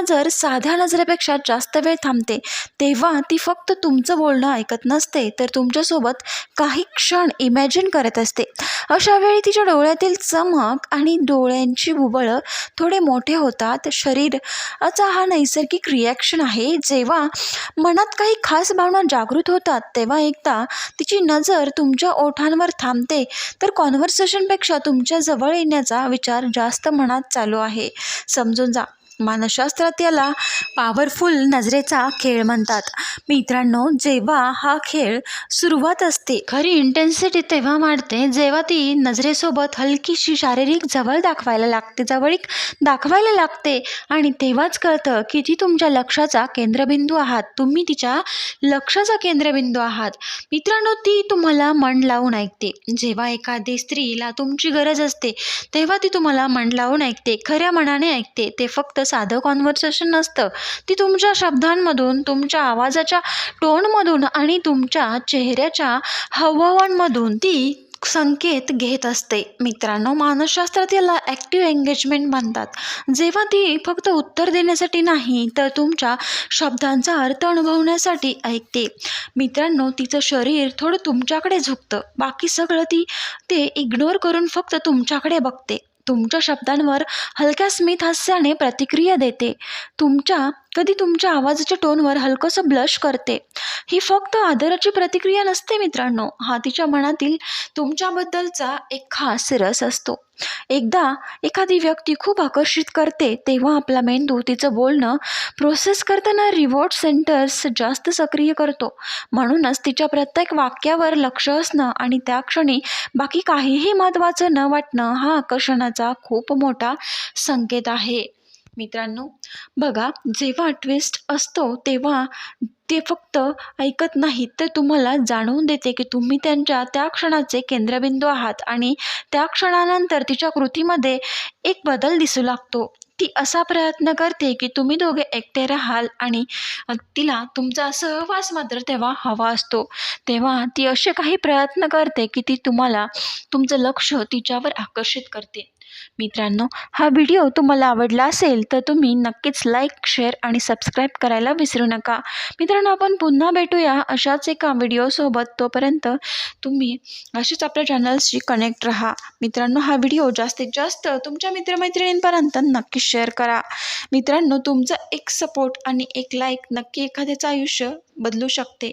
नजर साध्या नजरेपेक्षा जास्त वेळ थांबते तेव्हा ती फक्त तुमचं बोलणं ऐकत नसते तर तुमच्यासोबत काही क्षण इमॅजिन करत असते. अशा वेळी तिच्या डोळ्यातील चमक आणि डोळ्यांची बुबळं थोडे मोठे होतात. शरीराचा हा नैसर्गिक रिॲक्शन आहे जेव्हा मनात काही खास भावना जागृत होतात तेव्हा एकदा तिची नजर तुमच्या ओठांवर थांबते. तर कॉन्व्हर्सेशनपेक्षा तुमच्या जवळ येण्याचा विचार जास्त मनात चालू आहे. समजून जा. मानसशास्त्रात याला पॉवरफुल नजरेचा खेळ म्हणतात. मित्रांनो जेव्हा हा खेळ सुरुवात असते खरी इंटेन्सिटी तेव्हा वाढते जेव्हा ती नजरेसोबत हलकीशी शारीरिक जवळ दाखवायला लागते जवळीक दाखवायला लागते. आणि तेव्हाच कळतं की ती तुमच्या लक्षाचा केंद्रबिंदू आहात. तुम्ही तिच्या लक्षाचा केंद्रबिंदू आहात. मित्रांनो ती तुम्हाला मन लावून ऐकते. जेव्हा एखादी स्त्रीला तुमची गरज असते तेव्हा ती तुम्हाला मन लावून ऐकते खऱ्या मनाने ऐकते. ते फक्त साधं कॉन्व्हर्सेशन नसतं. ती तुमच्या शब्दांमधून तुमच्या आवाजाच्या टोनमधून आणि तुमच्या चेहऱ्याच्या हवावांमधून ती संकेत घेत असते. मित्रांनो मानसशास्त्रात याला ॲक्टिव्ह एंगेजमेंट म्हणतात. जेव्हा ती फक्त उत्तर देण्यासाठी नाही तर तुमच्या शब्दांचा अर्थ अनुभवण्यासाठी ऐकते. मित्रांनो तिचं शरीर थोडं तुमच्याकडे झुकतं. बाकी सगळं ती ते इग्नोर करून फक्त तुमच्याकडे बघते. तुमच्या शब्दांवर हलक्या स्मित हास्याने प्रतिक्रिया देते. तुमच्या कधी तुमच्या आवाजाच्या टोनवर हलकंसं ब्लश करते. ही फक्त आदराची प्रतिक्रिया नसते मित्रांनो. हा तिच्या मनातील तुमच्याबद्दलचा एक खास रस असतो. एकदा एखादी व्यक्ती खूप आकर्षित करते तेव्हा आपला मेंदू तिचं बोलणं प्रोसेस करताना रिवॉर्ड सेंटर्स जास्त सक्रिय करतो. म्हणूनच तिच्या प्रत्येक वाक्यावर लक्ष असणं आणि त्या क्षणी बाकी काहीही महत्त्वाचं न वाटणं हा आकर्षणाचा खूप मोठा संकेत आहे. मित्रांनो बघा जेव्हा ट्विस्ट असतो तेव्हा ते फक्त ऐकत नाहीत. तर तुम्हाला जाणवून देते की तुम्ही त्यांच्या त्या क्षणाचे केंद्रबिंदू आहात आणि त्या क्षणानंतर तिच्या कृतीमध्ये एक बदल दिसू लागतो. ती असा प्रयत्न करते की तुम्ही दोघे एकटे राहाल आणि तिला तुमचा सहवास मात्र तेव्हा हवा असतो. तेव्हा ती असे काही प्रयत्न करते की ती तुम्हाला तुमचं लक्ष तिच्यावर आकर्षित करते. मित्रांनो हा व्हिडिओ तुम्हाला आवडला असेल तर तुम्ही नक्कीच लाईक शेअर आणि सबस्क्राईब करायला विसरू नका. मित्रांनो आपण पुन्हा भेटूया अशाच एका व्हिडिओसोबत तोपर्यंत तुम्ही असेच आपल्या चॅनल्सशी कनेक्ट राहा. मित्रांनो हा व्हिडिओ जास्तीत जास्त तुमच्या मित्रमैत्रिणींपर्यंत नक्की शेअर करा. मित्रांनो तुमचा एक सपोर्ट आणि एक लाईक नक्की एखाद्याचं आयुष्य बदलू शकते.